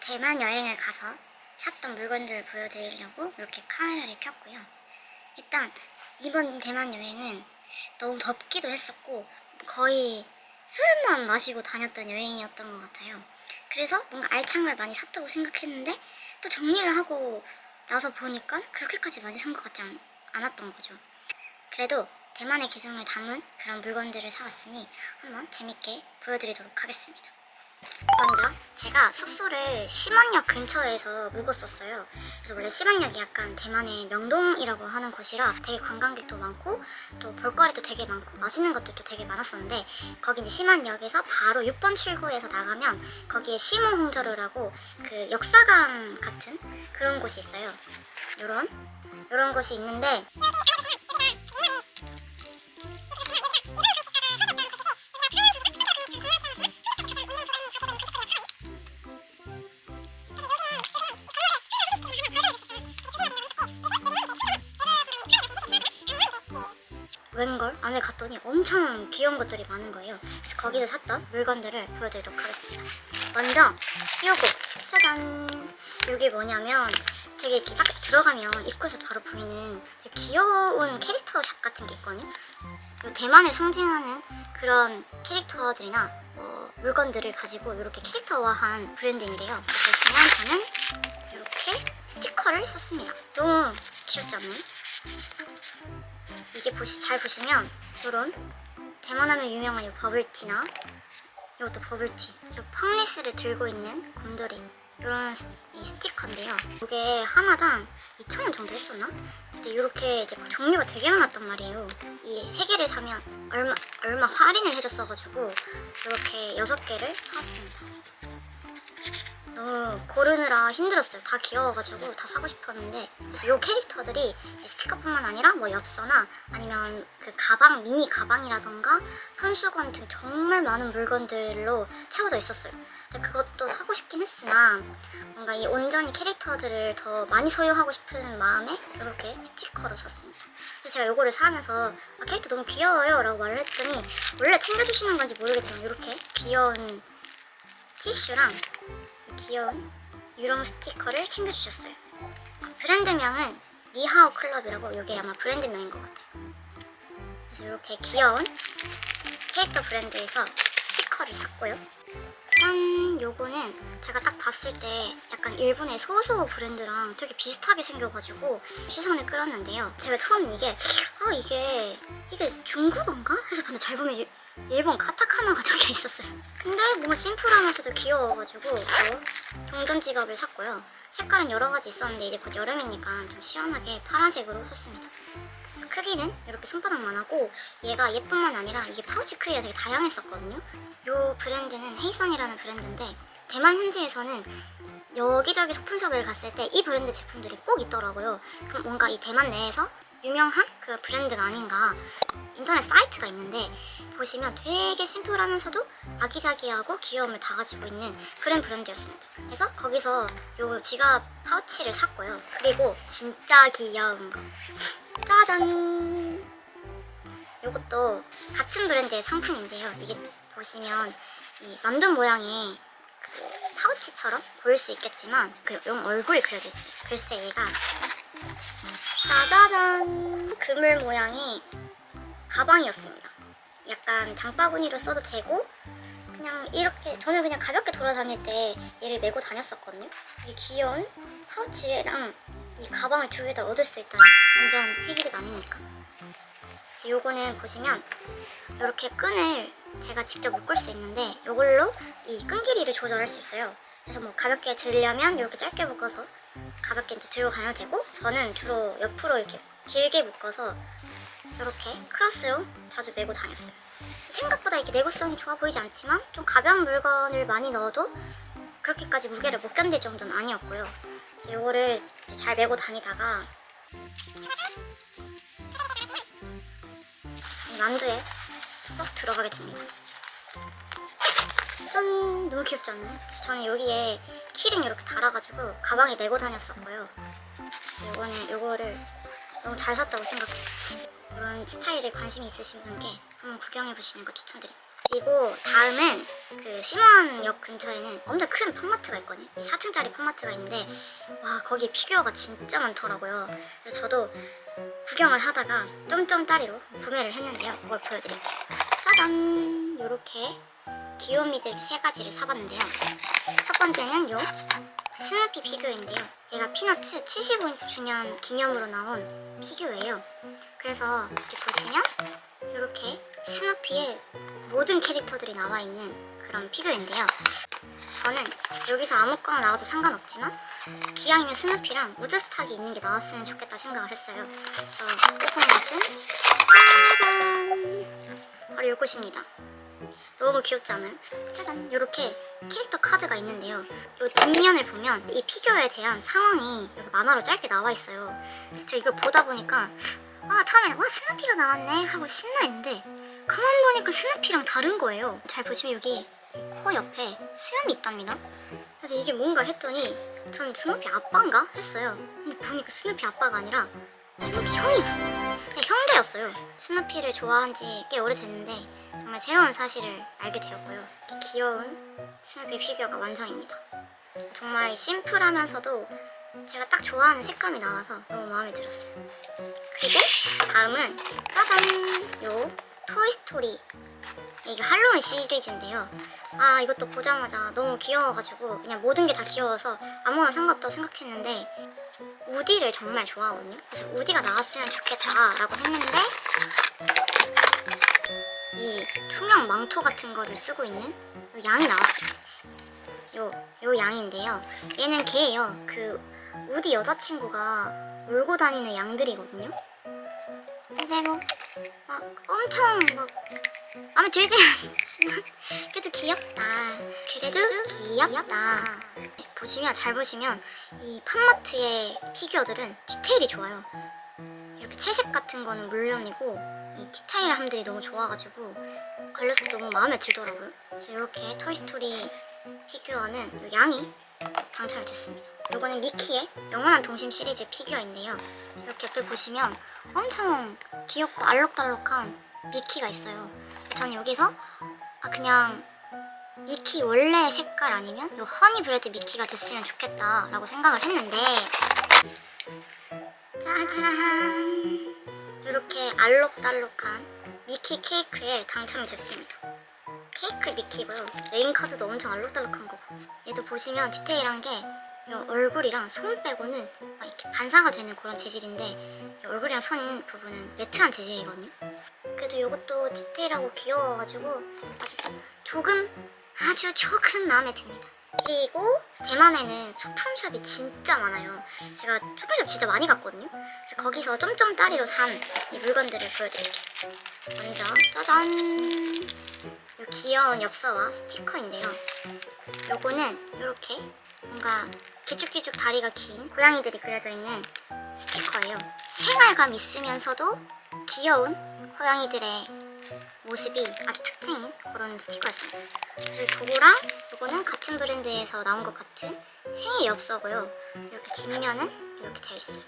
대만 여행을 가서 샀던 물건들을 보여드리려고 이렇게 카메라를 켰고요. 일단 이번 대만 여행은 너무 덥기도 했었고 거의 술만 마시고 다녔던 여행이었던 것 같아요. 그래서 뭔가 알찬 걸 많이 샀다고 생각했는데 또 정리를 하고 나서 보니까 그렇게까지 많이 산 것 같지 않, 않았던 거죠. 그래도 대만의 개성을 담은 그런 물건들을 사왔으니 한번 재밌게 보여드리도록 하겠습니다. 먼저 제가 숙소를 심원역 근처에서 묵었었어요. 그래서 원래 심원역이 약간 대만의 명동이라고 하는 곳이라 되게 관광객도 많고 또 볼거리도 되게 많고 맛있는 것들도 되게 많았었는데 거기 이제 심원역에서 바로 6번 출구에서 나가면 거기에 시모홍저르라고 그 역사관 같은 그런 곳이 있어요. 요런 요런 곳이 있는데 갔더니 엄청 귀여운 것들이 많은 거예요. 그래서 거기서 샀던 물건들을 보여드리도록 하겠습니다. 먼저 요거 짜잔 이게 뭐냐면 되게 이렇게 딱 들어가면 입구에서 바로 보이는 귀여운 캐릭터 샵 같은 게 있거든요. 요 대만을 상징하는 그런 캐릭터들이나 어, 물건들을 가지고 이렇게 캐릭터화한 브랜드인데요. 보시면 저는 이렇게 스티커를 샀습니다. 너무 귀엽지 않나요? 이게 보시 잘 보시면 이런 대만하면 유명한 이 버블티나 이것도 버블티 이 펑리스를 들고 있는 곰돌이 이런 스티커인데요. 이게 하나당 2,000원 정도 했었나? 근데 이렇게 이제 종류가 되게 많았단 말이에요. 이세 개를 사면 얼마 얼마 할인을 해줬어가지고 이렇게 여섯 개를 사왔습니다 너무 고르느라 힘들었어요. 다 귀여워가지고 다 사고 싶었는데 그래서 요 캐릭터들이 스티커뿐만 아니라 뭐 엽서나 아니면 그 가방 미니 가방이라던가 편수건 등 정말 많은 물건들로 채워져 있었어요. 근데 그것도 사고 싶긴 했으나 뭔가 이 온전히 캐릭터들을 더 많이 소유하고 싶은 마음에 이렇게 스티커로 샀습니다. 그래서 제가 요거를 사면서 아, 캐릭터 너무 귀여워요 라고 말을 했더니 원래 챙겨주시는 건지 모르겠지만 이렇게 귀여운 티슈랑 귀여운 유령 스티커를 챙겨주셨어요. 브랜드명은 니하오 클럽이라고 이게 아마 브랜드명인 것 같아요. 그래서 이렇게 귀여운 캐릭터 브랜드에서 스티커를 샀고요. 짠! 요거는 제가 딱 봤을 때 약간 일본의 소소 브랜드랑 되게 비슷하게 생겨가지고 시선을 끌었는데요. 제가 처음 이게 아 이게 이게 중국어인가? 해서 봤는데 잘 보면 일, 일본 카타카나가 적혀 있었어요. 근데 뭔가 심플하면서도 귀여워가지고 또 동전 지갑을 샀고요. 색깔은 여러 가지 있었는데 이제 곧 여름이니까 좀 시원하게 파란색으로 샀습니다. 크기는 이렇게 손바닥만 하고 얘가 얘뿐만 아니라 이게 파우치 크기가 되게 다양했었거든요. 이 브랜드는 헤이선이라는 브랜드인데 대만 현지에서는 여기저기 소품샵을 갔을 때 이 브랜드 제품들이 꼭 있더라고요. 그럼 뭔가 이 대만 내에서 유명한 그 브랜드가 아닌가 인터넷 사이트가 있는데 보시면 되게 심플하면서도 아기자기하고 귀여움을 다 가지고 있는 그런 브랜드였습니다. 그래서 거기서 요 지갑 파우치를 샀고요. 그리고 진짜 귀여운 거 짜잔! 이것도 같은 브랜드의 상품인데요. 이게 보시면 이 만두 모양의 그 파우치처럼 보일 수 있겠지만 그용 얼굴이 그려져 있어요. 글쎄 얘가 짜자잔! 그물 모양의 가방이었습니다. 약간 장바구니로 써도 되고 그냥 이렇게 저는 그냥 가볍게 돌아다닐 때 얘를 메고 다녔었거든요. 이게 귀여운 파우치랑 이 가방을 두 개 다 얻을 수 있다는 완전 희귀리가 아닙니까? 요거는 보시면 이렇게 끈을 제가 직접 묶을 수 있는데 이걸로 이 끈 길이를 조절할 수 있어요. 그래서 뭐 가볍게 들려면 이렇게 짧게 묶어서 가볍게 이제 들고 가면 되고 저는 주로 옆으로 이렇게 길게 묶어서 이렇게 크로스로 자주 메고 다녔어요. 생각보다 이게 내구성이 좋아 보이지 않지만 좀 가벼운 물건을 많이 넣어도 그렇게까지 무게를 못 견딜 정도는 아니었고요. 이거를 잘 메고 다니다가 이 만두에 쏙 들어가게 됩니다. 짠! 너무 귀엽지 않나요? 저는 여기에 키링 이렇게 달아가지고 가방에 메고 다녔었고요. 그래서 이거는 이거를 너무 잘 샀다고 생각해요. 이런 스타일에 관심이 있으신 분께 한번 구경해 보시는 거 추천드립니다. 그리고 다음은 그 심원역 근처에는 엄청 큰 팝마트가 있거든요. 4층짜리 팝마트가 있는데 와 거기 피규어가 진짜 많더라고요. 그래서 저도 구경을 하다가 쫌쫌따리로 구매를 했는데요. 그걸 보여드릴게요. 짜잔! 요렇게 귀요미들 세 가지를 사봤는데요. 첫 번째는 요 스누피 피규어인데요. 얘가 피너츠 75주년 기념으로 나온 피규어예요. 그래서 이렇게 보시면 이렇게 스누피의 모든 캐릭터들이 나와 있는 그런 피규어인데요. 저는 여기서 아무거나 나와도 상관없지만 기왕이면 스누피랑 우드스탁이 있는 게 나왔으면 좋겠다 생각을 했어요. 그래서 뽑은 것은 짜잔! 바로 이것입니다. 너무 귀엽지 않아요? 짜잔! 이렇게 캐릭터 카드가 있는데요. 이 뒷면을 보면 이 피규어에 대한 상황이 만화로 짧게 나와 있어요. 제가 이걸 보다 보니까 아 처음에는 와 스누피가 나왔네 하고 신나했는데 가만 보니까 스누피랑 다른 거예요. 잘 보시면 여기 코 옆에 수염이 있답니다. 그래서 이게 뭔가 했더니 전 스누피 아빠인가 했어요. 근데 보니까 스누피 아빠가 아니라 스누피 형이었어. 그냥 형제였어요. 스누피를 좋아한 지 꽤 오래됐는데 정말 새로운 사실을 알게 되었고요. 귀여운 스누피 피규어가 완성입니다. 정말 심플하면서도 제가 딱 좋아하는 색감이 나와서 너무 마음에 들었어요. 그리고 다음은 짜잔! 요 토이스토리 이게 할로윈 시리즈인데요. 아 이것도 보자마자 너무 귀여워가지고 그냥 모든 게 다 귀여워서 아무나 상관없다고 생각했는데 우디를 정말 좋아하거든요. 그래서 우디가 나왔으면 좋겠다라고 했는데 이 투명 망토 같은 거를 쓰고 있는 요 양이 나왔어요. 요, 요 양인데요. 얘는 개예요. 그 우디 여자친구가 몰고 다니는 양들이거든요. 근데 뭐 막 엄청 막 마음에 들지 않지만 그래도 귀엽다. 그래도 귀엽다. 네, 보시면 잘 보시면 이 팝마트의 피규어들은 디테일이 좋아요. 이렇게 채색 같은 거는 물론이고 이 디테일 함들이 너무 좋아가지고 걸렸을 때 너무 마음에 들더라고요. 그래서 이렇게 토이스토리 피규어는 요 양이 당첨이 됐습니다. 요거는 미키의 영원한 동심 시리즈 피규어인데요. 이렇게 옆에 보시면 엄청 귀엽고 알록달록한 미키가 있어요. 저는 여기서 아 그냥 미키 원래 색깔 아니면 요 허니 브레드 미키가 됐으면 좋겠다라고 생각을 했는데 짜잔 이렇게 알록달록한 미키 케이크에 당첨이 됐습니다. 케이크 미키고요. 네임 카드도 엄청 알록달록한 거고. 얘도 보시면 디테일한 게이 얼굴이랑 손 빼고는 막 이렇게 반사가 되는 그런 재질인데 이 얼굴이랑 손 부분은 매트한 재질이거든요. 그래도 이것도 디테일하고 귀여워가지고 아주 조금 아주 조금 마음에 듭니다. 그리고 대만에는 소품샵이 진짜 많아요. 제가 소품샵 진짜 많이 갔거든요. 그래서 거기서 쫌쫌 따리로 산 이 물건들을 보여드릴게요. 먼저 짜잔 이 귀여운 엽서와 스티커인데요. 요거는 이렇게 뭔가 기죽기죽 다리가 긴 고양이들이 그려져 있는 스티커예요. 생활감 있으면서도 귀여운 고양이들의 모습이 아주 특징인 그런 스티커였습니다. 그래서 그거랑 요거는 같은 브랜드에서 나온 것 같은 생일 엽서고요. 이렇게 뒷면은 이렇게 되어 있어요.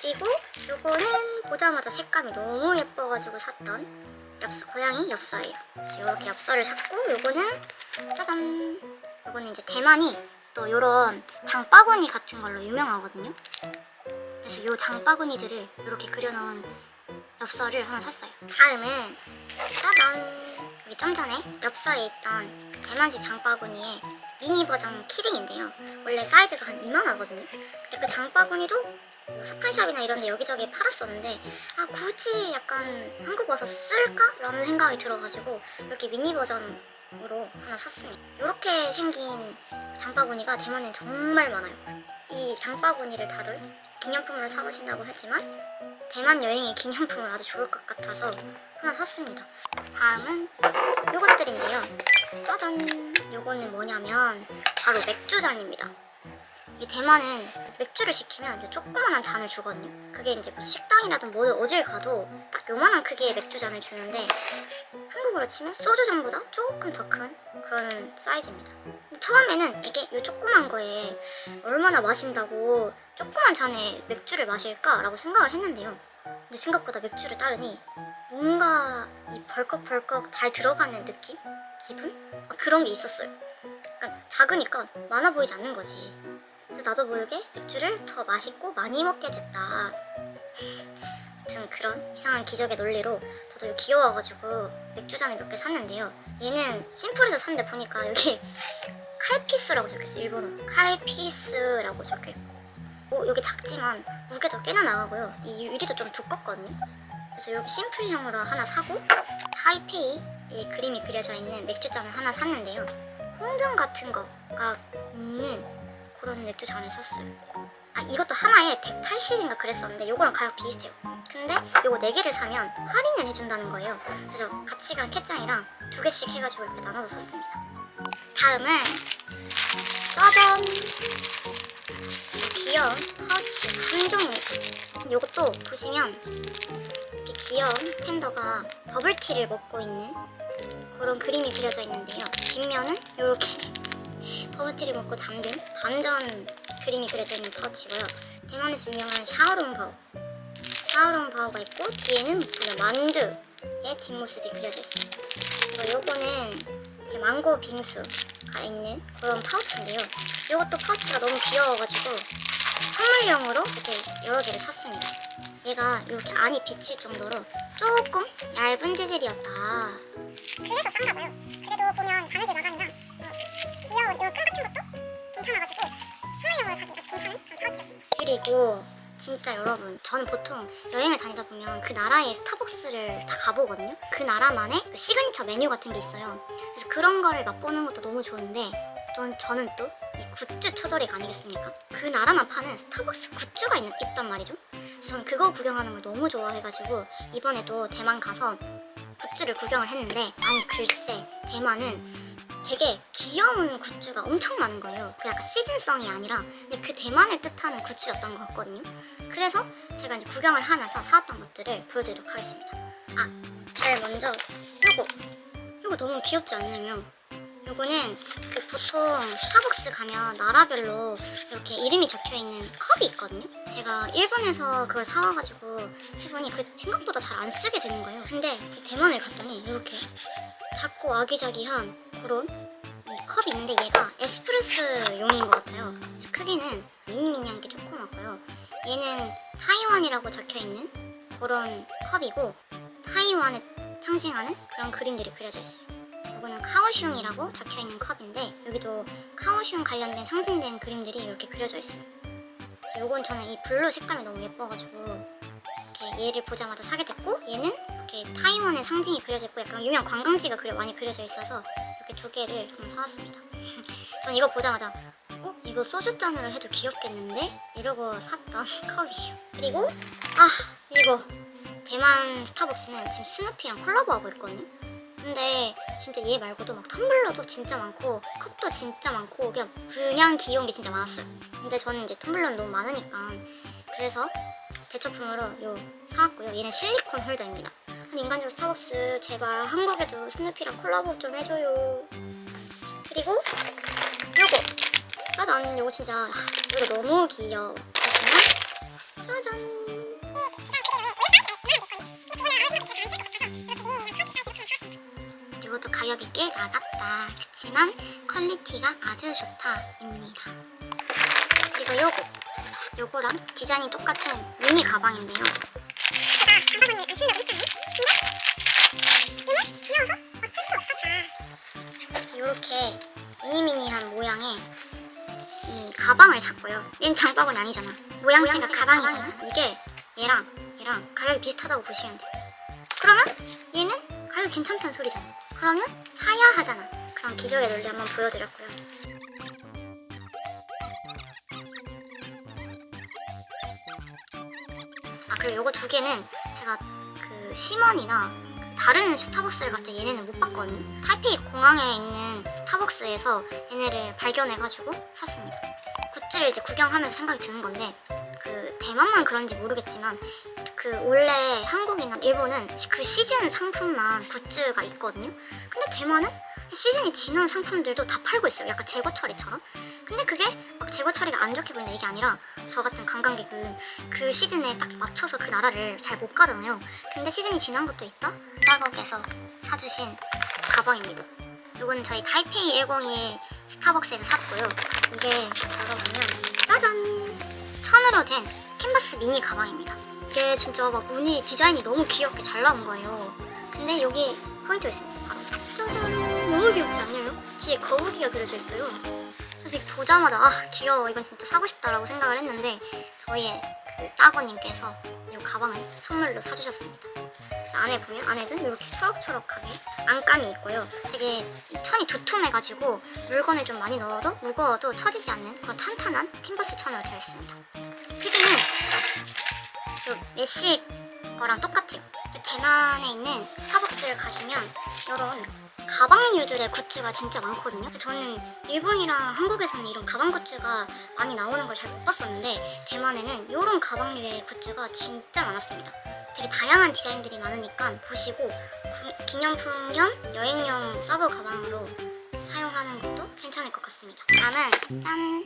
그리고 요거는 보자마자 색감이 너무 예뻐가지고 샀던 엽서 고양이 엽서예요. 이렇게 엽서를 샀고 요거는 짜잔 요거는 이제 대만이 또 요런 장바구니 같은 걸로 유명하거든요. 그래서 요 장바구니들을 이렇게 그려놓은 엽서를 하나 샀어요. 다음은 짜잔 여기 좀 전에 엽서에 있던 그 대만식 장바구니의 미니 버전 키링인데요. 원래 사이즈가 한 이만하거든요. 근데 그 장바구니도 소품샵이나 이런 데 여기저기 팔았었는데 아 굳이 약간 한국 와서 쓸까 라는 생각이 들어가지고 이렇게 미니 버전으로 하나 샀습니다. 이렇게 생긴 장바구니가 대만에 정말 많아요. 이 장바구니를 다들 기념품으로 사보신다고 하지만 대만 여행의 기념품은 아주 좋을 것 같아서 하나 샀습니다. 다음은 요것들인데요. 짜잔! 요거는 뭐냐면 바로 맥주잔입니다. 이 대만은 맥주를 시키면 요 조그만한 잔을 주거든요. 그게 이제 뭐 식당이라든 뭐 어딜 가도 딱 요만한 크기의 맥주잔을 주는데 한국으로 치면 소주잔보다 조금 더 큰 그런 사이즈입니다. 처음에는 이게 요 조그만 거에 얼마나 마신다고 조그만 잔에 맥주를 마실까라고 생각을 했는데요. 근데 생각보다 맥주를 따르니 뭔가 이 벌컥벌컥 잘 들어가는 느낌? 기분? 막 그런 게 있었어요. 그러니까 작으니까 많아 보이지 않는 거지. 그래서 나도 모르게 맥주를 더 맛있고 많이 먹게 됐다. 아무튼 그런 이상한 기적의 논리로 저도 귀여워가지고 맥주잔을 몇 개 샀는데요. 얘는 심플해서 샀는데 보니까 여기 칼피스라고 적혀있어요. 일본어로. 칼피스라고 적혀있고. 뭐 여기 작지만 무게도 꽤나 나가고요. 이 유리도 좀 두껍거든요. 그래서 이렇게 심플형으로 하나 사고 타이페이 의 그림이 그려져 있는 맥주잔을 하나 샀는데요. 홍등 같은 거가 있는 그런 맥주잔을 샀어요. 아 이것도 하나에 180인가 그랬었는데 요거랑 가격 비슷해요. 근데 요거 4개를 사면 할인을 해준다는 거예요. 그래서 같이랑 캣짱이랑 두 개씩 해가지고 이렇게 나눠서 샀습니다. 다음은 짜잔! 귀여운 파우치 3종입니다. 요것도 보시면 이렇게 귀여운 팬더가 버블티를 먹고 있는 그런 그림이 그려져 있는데요. 뒷면은 이렇게 버블티를 먹고 잠든 반전 그림이 그려져 있는 파우치고요. 대만에서 유명한 샤오롱 바오. 샤오롱 바오가 있고 뒤에는 만두의 뒷모습이 그려져 있어요. 그리고 요거는 이렇게 망고 빙수가 있는 그런 파우치인데요. 이것도 파우치가 너무 귀여워가지고 선물용으로 이렇게 여러 개를 샀습니다. 얘가 이렇게 안이 비칠 정도로 조금 얇은 재질이었다. 그래서 싼가 봐요. 그래도 보면 바느질 마감이나 뭐 귀여운 이런 끈 같은 것도 괜찮아가지고 선물용으로 사기 아주 괜찮은 파우치였습니다. 그리고 진짜 여러분 저는 보통 여행을 다니다 보면 그 나라의 스타벅스를 다 가보거든요? 그 나라만의 그 시그니처 메뉴 같은 게 있어요. 그래서 그런 거를 맛보는 것도 너무 좋은데 또 저는 또 이 굿즈 초돌이가 아니겠습니까? 그 나라만 파는 스타벅스 굿즈가 있, 있단 말이죠? 저는 그거 구경하는 걸 너무 좋아해가지고 이번에도 대만 가서 굿즈를 구경을 했는데 아니 글쎄 대만은 되게 귀여운 굿즈가 엄청 많은 거예요. 그 약간 시즌성이 아니라 그 대만을 뜻하는 굿즈였던 것 같거든요. 그래서 제가 이제 구경을 하면서 사왔던 것들을 보여드리도록 하겠습니다. 아, 제일 먼저 요거. 요거 너무 귀엽지 않나요? 요거는 그 보통 스타벅스 가면 나라별로 이렇게 이름이 적혀 있는 컵이 있거든요. 제가 일본에서 그걸 사와가지고 해보니 그 생각보다 잘 안 쓰게 되는 거예요. 근데 그 대만을 갔더니 이렇게 작고 아기자기한 그런 이 컵이 있는데 얘가 에스프레소용인 것 같아요. 크기는 미니미니한 게 조그맣고요. 얘는 타이완이라고 적혀 있는 그런 컵이고 타이완을 상징하는 그런 그림들이 그려져 있어요. 이거는 카오슝이라고 적혀 있는 컵인데 여기도 카오슝 관련된 상징된 그림들이 이렇게 그려져 있어요. 이건 저는 이 블루 색감이 너무 예뻐가지고 이렇게 얘를 보자마자 사게 됐고 얘는 이렇게 타이완의 상징이 그려져 있고 약간 유명 관광지가 그려, 많이 그려져 있어서 이렇게 두 개를 한번 사왔습니다. 전 이거 보자마자 어? 이거 소주잔으로 해도 귀엽겠는데? 이러고 샀던 컵이에요. 그리고 아 이거 대만 스타벅스는 지금 스누피랑 콜라보하고 있거든요. 근데 진짜 얘 말고도 막 텀블러도 진짜 많고 컵도 진짜 많고 그냥 그냥 귀여운 게 진짜 많았어요. 근데 저는 이제 텀블러는 너무 많으니까 그래서 대처품으로 요 사왔고요. 얘는 실리콘 홀더입니다. 아니 인간적으로 스타벅스 제발 한국에도 스누피랑 콜라보 좀 해줘요. 그리고 요거 짜잔 요거 진짜 하, 이거 너무 귀여워. 보시면 짜잔 이것도 가격이 꽤 나갔다. 그치만 퀄리티가 아주 좋다입니다. 그리고 요거 요거랑 디자인이 똑같은 미니 가방인데요. 제가 장바구니를 안 쓴다고 했잖아요. 근데 얘는 귀여워서 어쩔 수 없었다. 그래서 이렇게 미니미니한 모양의 이 가방을 샀고요. 얘는 장바구니 아니잖아. 모양새가 가방이잖아. 이게 얘랑 얘랑 가격이 비슷하다고 보시면 돼요. 그러면 얘는 가격 괜찮다는 소리잖아. 그러면 사야 하잖아. 그런 기적의 논리 한번 보여드렸고요. 아 그리고 요거 두 개는 제가 그 시먼이나 그 다른 스타벅스를 때 얘네는 못 봤거든요. 타이페이 공항에 있는 스타벅스에서 얘네를 발견해가지고 샀습니다. 굿즈를 이제 구경하면서 생각이 드는 건데 그 대만만 그런지 모르겠지만 그 원래 한국이나 일본은 그 시즌 상품만 굿즈가 있거든요. 근데 대만은 시즌이 지난 상품들도 다 팔고 있어요. 약간 재고 처리처럼. 근데 그게 막 재고 처리가 안 좋게 보인다 이게 아니라 저 같은 관광객은 그 시즌에 딱 맞춰서 그 나라를 잘 못 가잖아요. 근데 시즌이 지난 것도 있다? 따곡에서 사주신 가방입니다. 이거는 저희 타이페이 101 스타벅스에서 샀고요. 이게 열어보면 짜잔! 천으로 된 캔버스 미니 가방입니다. 이게 진짜 막 무늬 디자인이 너무 귀엽게 잘 나온 거예요. 근데 여기 포인트가 있습니다. 바로 짜잔! 너무 귀엽지 않나요? 뒤에 거북이가 그려져 있어요. 이거 보자마자 아 귀여워 이건 진짜 사고 싶다라고 생각을 했는데 저희의 그 따거님께서 이 가방을 선물로 사주셨습니다. 그래서 안에 보면 안에는 이렇게 초록초록하게 안감이 있고요. 되게 이 천이 두툼해가지고 물건을 좀 많이 넣어도 무거워도 처지지 않는 그런 탄탄한 캔버스 천으로 되어 있습니다. 크기는 그 메시 거랑 똑같아요. 그 대만에 있는 스타벅스를 가시면 이런 가방류들의 굿즈가 진짜 많거든요. 저는 일본이랑 한국에서는 이런 가방 굿즈가 많이 나오는 걸 잘 못 봤었는데 대만에는 이런 가방류의 굿즈가 진짜 많았습니다. 되게 다양한 디자인들이 많으니까 보시고 구- 기념품 겸 여행용 서브 가방으로 사용하는 것도 괜찮을 것 같습니다. 다음은 짠!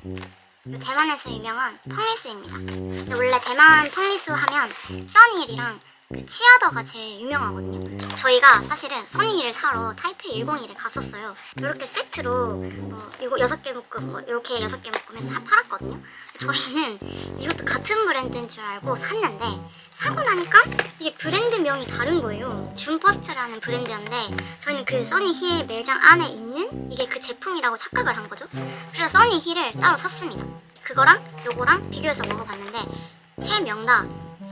이 대만에서 유명한 펑리수입니다. 근데 원래 대만 펑리수 하면 써니힐이랑 그 치아더가 제일 유명하거든요. 저- 저희가 사실은 써니힐을 사러 타이페이 101에 갔었어요. 이렇게 세트로 뭐 이거 여섯 개 묶음 뭐 이렇게 여섯 개 묶음해서 사- 팔았거든요. 저희는 이것도 같은 브랜드인 줄 알고 샀는데 사고 나니까 이게 브랜드명이 다른 거예요. 줌퍼스트라는 브랜드였는데 저희는 그 써니힐 매장 안에 있는 이게 그 제품이라고 착각을 한 거죠. 그래서 써니힐을 따로 샀습니다. 그거랑 요거랑 비교해서 먹어봤는데 세 명 다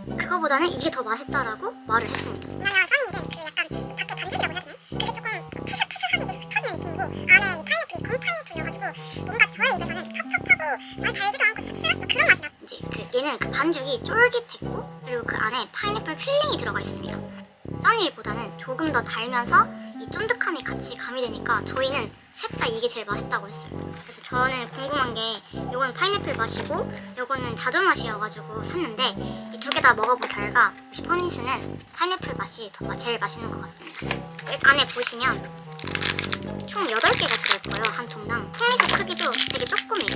그거보다는 이게 더 맛있다라고 말을 했습니다. 왜냐면 써니 이름 그 약간 그 밖에 반죽이라고 해야 되나? 그게 조금 그 푸슬푸슬하게 이렇게 흩어지는 느낌이고 안에 이 파인애플이 검 파인애플이어가지고 뭔가 저의 입에서는 텁텁하고 많이 달지도 않고 씁쓸한 뭐 그런 맛이 나. 이제 그 얘는 그 반죽이 쫄깃했고 그리고 그 안에 파인애플 필링이 들어가 있습니다. 써니일보다는 조금 더 달면서 이 쫀득함이 같이 가미되니까 저희는 셋 다 이게 제일 맛있다고 했어요. 그래서 저는 궁금한 게 이건 파인애플 맛이고 이거는 자두 맛이어가지고 샀는데 이 두 개 다 먹어본 결과 펌리수는 파인애플 맛이 더 마- 제일 맛있는 것 같습니다. 안에 보시면 총 8개가 들어있고요 한 통당 펌리수 크기도 되게 조그매요.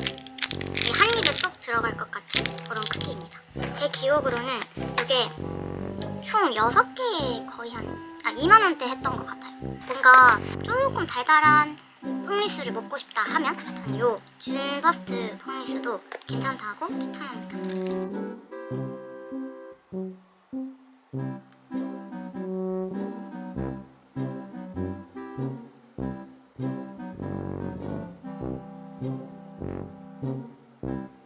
이한 입에 쏙 들어갈 것 같은 그런 크기입니다. 제 기억으로는 이게 총 6개 거의 한 아, 2만 원대 했던 것 같아요. 뭔가 조금 달달한 펑리수를 먹고 싶다 하면 전 요 준버스트 펑리수도 괜찮다고 추천합니다. Thank you.